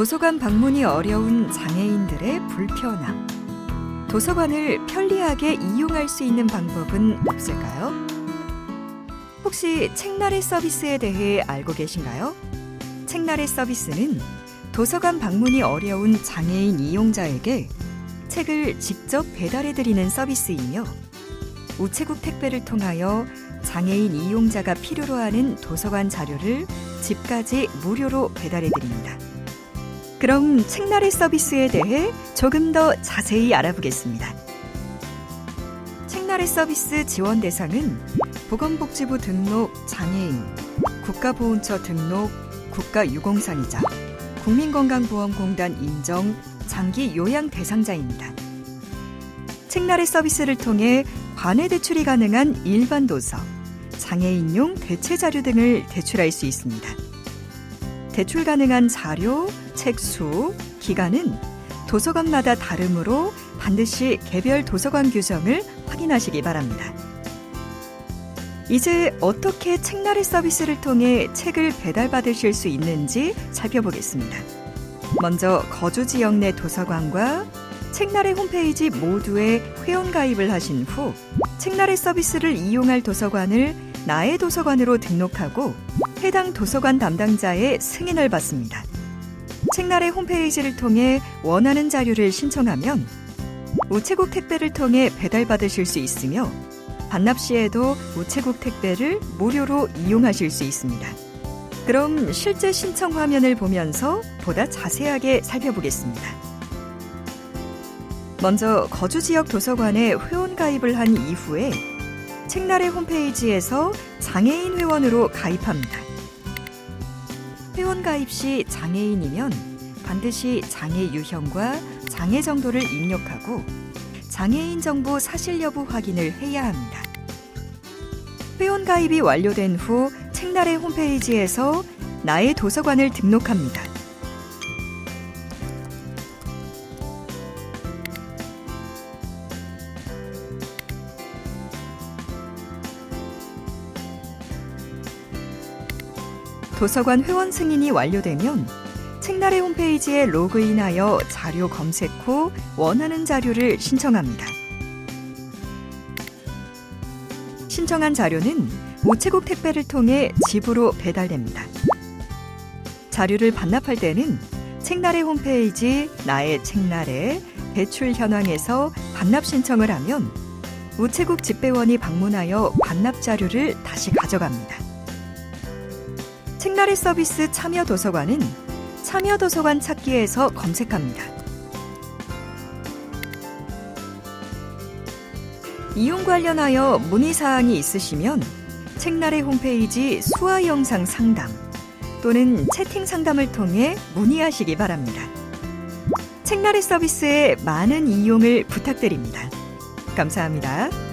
도서관 방문이 어려운 장애인들의 불편함. 도서관을 편리하게 이용할 수 있는 방법은 없을까요? 혹시 책나래 서비스에 대해 알고 계신가요? 책나래 서비스는 도서관 방문이 어려운 장애인 이용자에게 책을 직접 배달해 드리는 서비스이며 우체국 택배를 통하여 장애인 이용자가 필요로 하는 도서관 자료를 집까지 무료로 배달해 드립니다. 그럼 책나래 서비스에 대해 조금 더 자세히 알아보겠습니다. 책나래 서비스 지원 대상은 보건복지부 등록 장애인, 국가보훈처 등록 국가유공상이자 국민건강보험공단 인정 장기 요양 대상자입니다. 책나래 서비스를 통해 관외 대출이 가능한 일반 도서, 장애인용 대체 자료 등을 대출할 수 있습니다. 대출 가능한 자료, 책 수, 기간은 도서관마다 다르므로 반드시 개별 도서관 규정을 확인하시기 바랍니다. 이제 어떻게 책나래 서비스를 통해 책을 배달받으실 수 있는지 살펴보겠습니다. 먼저 거주 지역 내 도서관과 책나래 홈페이지 모두에 회원 가입을 하신 후 책나래 서비스를 이용할 도서관을 나의 도서관으로 등록하고 해당 도서관 담당자의 승인을 받습니다. 책나래 홈페이지를 통해 원하는 자료를 신청하면 우체국 택배를 통해 배달받으실 수 있으며 반납 시에도 우체국 택배를 무료로 이용하실 수 있습니다. 그럼 실제 신청 화면을 보면서 보다 자세하게 살펴보겠습니다. 먼저 거주 지역 도서관에 회원 가입을 한 이후에 책나래 홈페이지에서 장애인 회원으로 가입합니다. 회원 가입 시 장애인이면 반드시 장애 유형과 장애 정도를 입력하고 장애인 정보 사실 여부 확인을 해야 합니다. 회원 가입이 완료된 후 책나래 홈페이지에서 나의 도서관을 등록합니다. 도서관 회원 승인이 완료되면 책나래 홈페이지에 로그인하여 자료 검색 후 원하는 자료를 신청합니다. 신청한 자료는 우체국 택배를 통해 집으로 배달됩니다. 자료를 반납할 때는 책나래 홈페이지 나의 책나래 대출 현황에서 반납 신청을 하면 우체국 집배원이 방문하여 반납 자료를 다시 가져갑니다. 책나래 서비스 참여 도서관은 참여 도서관 찾기에서 검색합니다. 이용 관련하여 문의 사항이 있으시면 책나래 홈페이지 수화 영상 상담 또는 채팅 상담을 통해 문의하시기 바랍니다. 책나래 서비스의 많은 이용을 부탁드립니다. 감사합니다.